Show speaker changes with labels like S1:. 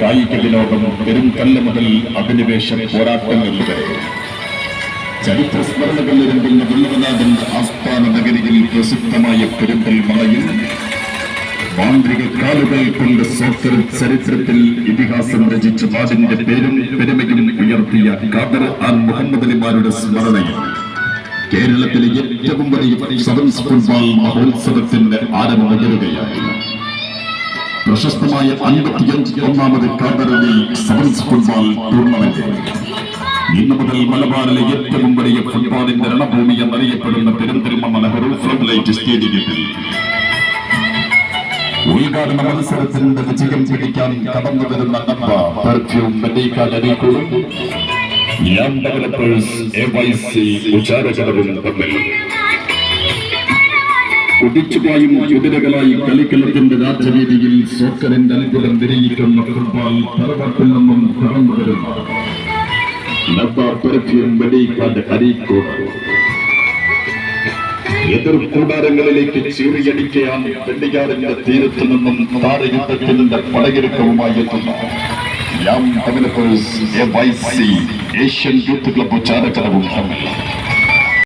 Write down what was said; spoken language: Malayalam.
S1: കായിക വിനോദം പെരും കല്ല് മുതൽ അഭിനിവേശ പോരാട്ടങ്ങൾ വരെ. ചരിത്ര സ്മരണകൾ നിരമ്പുന്ന വെള്ളവനാടിന്റെ ആസ്ഥാന നഗരിയിൽ പ്രസിദ്ധമായ പെരുന്തൽമണയിൽ മാന്ത്രിക കാലുകൾ കൊണ്ട് സോക്കർ ചരിത്രത്തിൽ ഇതിഹാസം രചിച്ച നാടിന്റെ പേരും പെരുമയും ഉയർത്തിയ ഖാദർ ആൻ മുഹമ്മദ് അലിമാരുടെ സ്മരണയിൽ കേരളത്തിലെ ഏറ്റവും വലിയ സെവൻസ് ഫുട്ബോൾ മഹോത്സവത്തിന്റെ ആരംഭമുയരുകയായി പ്രശസ്തമായ അൻപത്തിയഞ്ച് ഒന്നാമത് ഖാദർ സെവൻസ് ഫുട്ബോൾ ടൂർണമെന്റ് ഇന്ന് മുതൽ മലബാറിലെ ഏറ്റവും വലിയ ഫുട്ബോളിന്റെ രണഭൂമി എന്നറിയപ്പെടുന്ന പെരുന്തൽമണ്ണ നെഹ്റു ഫ്ലംലൈറ്റ് സ്റ്റേഡിയത്തിൽ ഉദ്ഘാടന മത്സരത്തിന്റെ വിജയം പിടിക്കാൻ കടന്നു വരുന്ന നമ്പ പെർഫ്യൂം ഉച്ചാരകരവും തമ്മിൽ. കുതിച്ചുപായും കുതിരകളായി കളിക്കളത്തിന്റെ രാജവേദിയിൽ സോക്കറിന്റെ അത്ഭുതം വിരയിക്കുന്ന ഫുട്ബോൾ തറവാട്ടിൽ നിന്നും കടന്നു വരുന്നു. എതിർ കൂടാരങ്ങളിലേക്ക് ചീറിയടിക്കയാൻ വെള്ളിയാറിന്റെ തീരത്തു നിന്നും താരയുദ്ധത്തിന്റെ പടകിരുക്കവുമായി എത്തുന്നു ഏഷ്യൻ യൂത്ത് ക്ലബ് ചാരക്കടവും തമ്മിൽ.